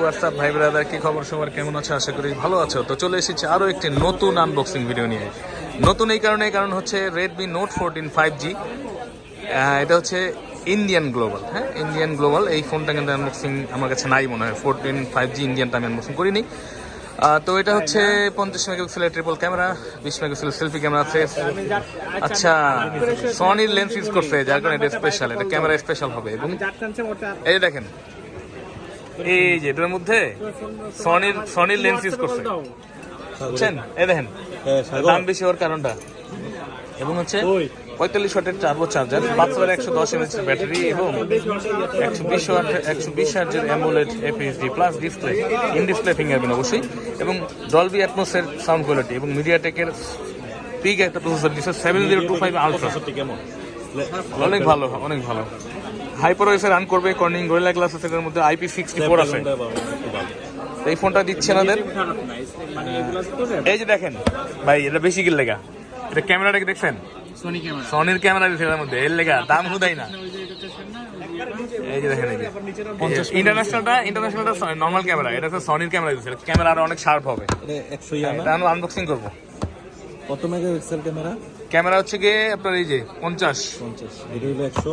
WhatsApp ভাই brother কি খবর, সবার, কেমন আছে? আশা করি ভালো আছো। তো চলে এসেছি আরও একটি নতুন আনবক্সিং ভিডিও নিয়ে। নতুন এই কারণে কারণ হচ্ছে Redmi Note fourteen five G এটা হচ্ছে ইন্ডিয়ান গ্লোবাল হ্যাঁ? ইন্ডিয়ান গ্লোবাল এই ফোনটা কিন্তু আনবক্সিং আমার কাছে নাই মনে হয়। ফোরটিন ফাইভ জি ইন্ডিয়ানটা আমি আনবক্সিং করিনি। তো এটা হচ্ছে পঞ্চাশ মেগাপিক্সেলের ট্রিপল ক্যামেরা বিশ মেগাপিক্সেল সেলফি ক্যামেরা আছে। আচ্ছা সনির লেন্স ইউজ করছে, যার কারণে এটা স্পেশাল এটা ক্যামেরা স্পেশাল হবে। এবং এই দেখেন এই যে এটার মধ্যে সনির সনির লেন্স ইউজ করছে। বুঝছেন? এই দেখেন দাম বেশি হওয়ার কারণটা। এবং হচ্ছে পঁয়তাল্লিশ ওয়াটের চার্বো চার্জার পাঁচ হাজার একশো দশ এমএচ ব্যাটারি এবং একশো বিশ ওয়াট একশো বিশ হার্জের AMOLED এপিএসডি plus display in display fingerprint অবশ্যই। এবং ডলবি অ্যাটমোসের সাউন্ড কোয়ালিটি এবং মিডিয়াটেকের পিক একটা প্রসেসর দিচ্ছে seven zero two five ultra অনেক ভালো অনেক ভালো। হাইপার ওয়েসে রান করবে কর্নিং গোরিলা গ্লাস আছে এটার মধ্যে আইপি সিক্সটি ফোর আছে। এই ফোনটা দিচ্ছে আমাদের এই যে দেখেন ভাই এটা বেশি কি লেগা। এটা ক্যামেরাটা কি দেখছেন? সনির ক্যামেরা দিচ্ছে এর মধ্যে এর লেগা দাম হুদাই না। এই যে দেখেন ইন্টারন্যাশনালটা ইন্টারন্যাশনালটা নর্মাল ক্যামেরা এটা হচ্ছে সনির ক্যামেরা দিচ্ছে ক্যামেরা আরও অনেক শার্প হবে। না এটা আমরা আনবক্সিং করব। কত মেগাপিক্সেল ক্যামেরা ক্যামেরা হচ্ছে গিয়ে আপনার এই যে পঞ্চাশ।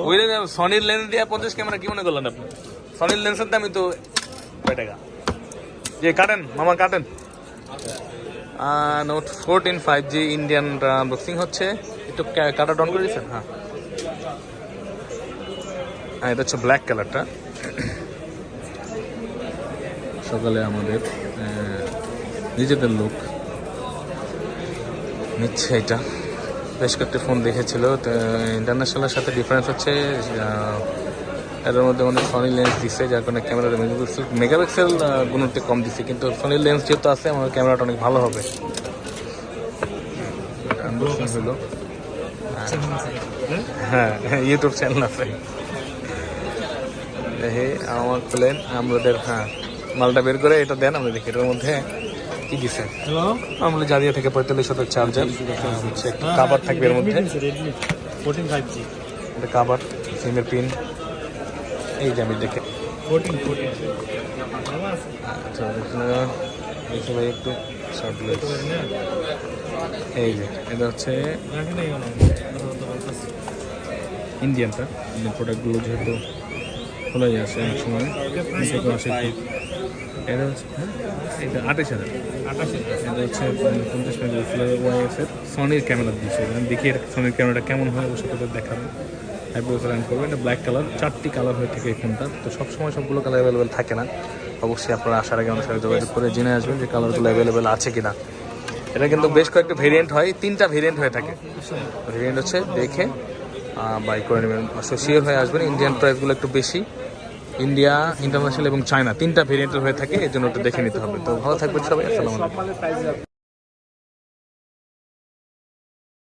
ওই সনির লেন্স দিয়ে পঞ্চাশ ক্যামেরা কি মনে করলেন আপনি? সনির লেন্সের দামই তো কয় টাকা যে কাটেন মামা কাটেন। Note fourteen five G Indian unboxing হচ্ছে। একটু কাটা ডন করে দিচ্ছেন হ্যাঁ। হ্যাঁ এটা হচ্ছে ব্ল্যাক কালারটা সকালে আমাদের নিজেদের লোক নিচ্ছে এটা। বেশ কয়েকটি ফোন দেখেছিল। তো ইন্টারন্যাশনালের সাথে ডিফারেন্স হচ্ছে এটার মধ্যে অনেক সনি লেন্স দিচ্ছে যার কারণে ক্যামেরার মেগাপিক্সেল মেগাপিক্সেল গুণতে কম দিচ্ছে কিন্তু সনি লেন্স যেহেতু আছে আমার ক্যামেরাটা অনেক ভালো হবে। হ্যাঁ ইউটিউব চ্যানেল আছে। আমার খুলেন আমাদের হ্যাঁ মালটা বের করে এটা দেন, আমরা দেখি, এটার মধ্যে কি দিছে? আমলে জারিয়া থেকে পঁয়তাল্লিশ শতক চার্জার। হচ্ছে কাবার থাকবে এর মধ্যে। একটা কাবার, সিমের পিন। এই যে আমি দেখে আচ্ছা দেখি ভাই একটু শর্ট এই যে, এটা হচ্ছে ইন্ডিয়ানটা ইন্ডিয়ান প্রোডাক্টগুলো যেহেতু খোলাই আছে অনেক সময়। এটা হচ্ছে হ্যাঁ? এটা আঠাশ হাজার। এটা হচ্ছে পঞ্চাশ মেগাপিক্সেলের ওয়াইএসের সনির ক্যামেরা দিয়েছে। দেখি এর সনির ক্যামেরাটা কেমন হয় অবশ্যই তোদের দেখাবো। রান করবে। এটা ব্ল্যাক কালার চারটি কালার হয়ে থাকে এই ফোনটা তো সবসময় সবগুলো কালার অ্যাভেলেবেল থাকে না। অবশ্যই আপনারা আসার আগে আমাদের যোগাযোগ করে জেনে আসবেন যে কালারগুলো অ্যাভেলেবেল আছে কিনা। এটা কিন্তু বেশ কয়েকটা ভেরিয়েন্ট হয় তিনটা ভেরিয়েন্ট হয়ে থাকে। ভেরিয়েন্ট হচ্ছে দেখে বাই করে নেবেন। শিওর হয়ে আসবেন ইন্ডিয়ান প্রাইসগুলো একটু বেশি। ইন্ডিয়া ইন্টারন্যাশনাল এবং চায়না তিনটা ভেরিয়েন্টের হয়ে থাকে এই জন্য ওটা দেখে নিতে হবে। তো ভালো থাকবেন সবাই, আসসালামু